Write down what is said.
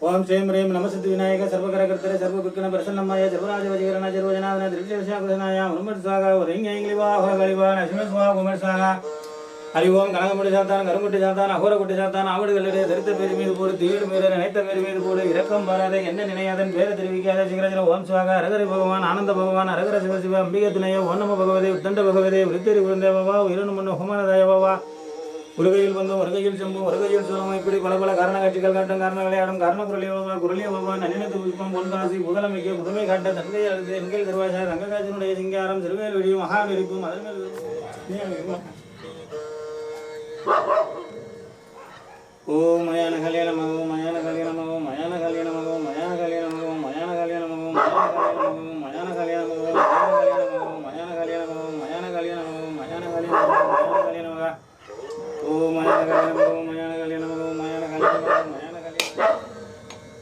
ஓம் ஸ்ரீம் ரீம் நமசித்தி விநாயக சர்வகரகர்த்தர சர்வ விக்ன பிரசன்னமாய சர்வராஜ வஜீகரண சர்வஜனாதன திருப்தி உருமட் சுவாகா ஒருங்க எங்கிலிவா நசிம சுவா குமர் சுவாகா ஹரி ஓம் கனகமுடி சாத்தான் கருங்குட்டி சாத்தான் அகோரகுட்டி சாத்தான் ஆவடுகளுடைய தரித்த பேர் மீது போடு தீடு மீது நினைத்த பேர் மீது போடு இரக்கம் பாராத என்ன நினையாதன் பேரை தெரிவிக்காத சிங்கரஜன ஓம் சுவாகா அரகரி பகவான் ஆனந்த பகவான் அரகர சிவசிவ சிவ அம்பிகை துணைய பகவதே உத்தண்ட பகவதே விருத்தரி குருந்தேவா உயிரனு முன்னு ஹோமன உலகையில் பங்கும் வருகையில் சம்பும் வருகையில் சுரமும் இப்படி பல பல காரண காட்சிகள் காட்டும் காரண விளையாடும் காரண குரலிய ஒருவன் குரலிய ஒருவன் நன்னினத்து புஷ்பம் பொன்காசி முதலமைக்க புதுமை காட்ட தங்கை அழுது எண்கள் கருவாசா ரங்ககாஜனுடைய சிங்காரம் திருவேல் வெடியும் மகான் இருக்கும் அதன் மயான கல்யாண மகவும் மயான கல்யாண மயான கல்யாணமாகவும் மயான கல்யாண மகவும் மயான கல்யாணமாகவும் மயான கல்யாண மகவும் மயான கல்யாணம் மயான கல்யாணம் மயான கல்யாணம் மயான